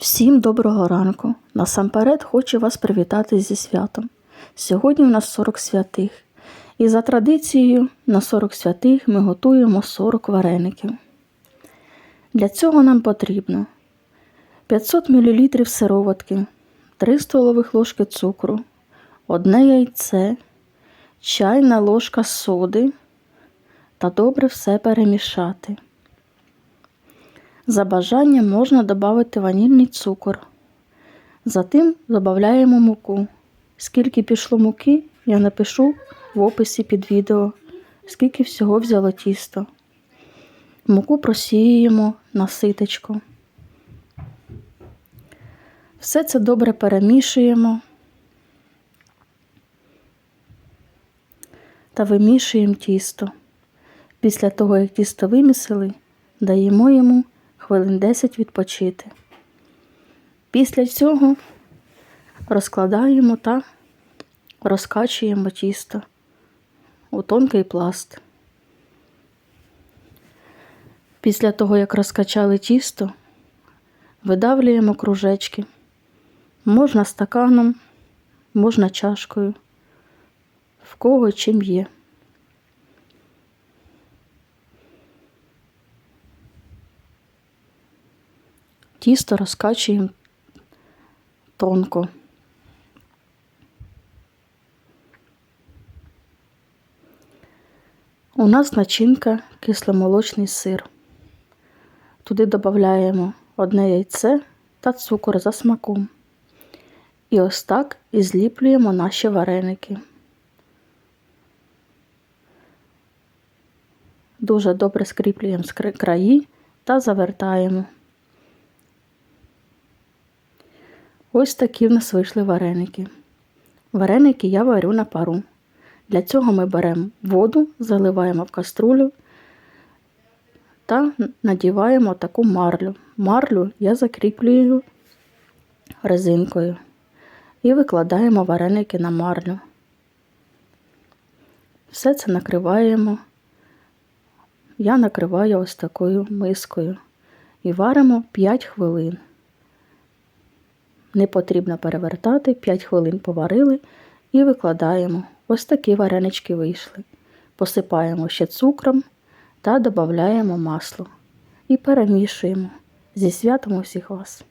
Всім доброго ранку. Насамперед хочу вас привітати зі святом. Сьогодні у нас 40 святих. І за традицією на 40 святих ми готуємо 40 вареників. Для цього нам потрібно 500 мл сироватки, 3 столових ложки цукру, одне яйце, чайна ложка соди та добре все перемішати. За бажанням можна додати ванільний цукор. Затим додаємо муку. Скільки пішло муки, я напишу в описі під відео, скільки всього взяло тісто. Муку просіюємо на ситечко. Все це добре перемішуємо та вимішуємо тісто. Після того, як тісто вимісили, даємо йому хвилин 10 відпочити. Після цього розкладаємо та розкачуємо тісто у тонкий пласт. Після того, як розкачали тісто, видавлюємо кружечки. Можна стаканом, можна чашкою, в кого чим є. Тісто розкачуємо тонко. У нас начинка кисломолочний сир. Туди додаємо одне яйце та цукор за смаком. І ось так і зліплюємо наші вареники. Дуже добре скріплюємо краї та завертаємо. Ось такі в нас вийшли вареники. Вареники я варю на пару. Для цього ми беремо воду, заливаємо в каструлю та надіваємо таку марлю. Марлю я закріплюю резинкою і викладаємо вареники на марлю. Все це накриваємо. Я накриваю ось такою мискою і варимо 5 хвилин. Не потрібно перевертати, 5 хвилин поварили і викладаємо. Ось такі варенички вийшли. Посипаємо ще цукром та додаємо масло. І перемішуємо. Зі святом усіх вас!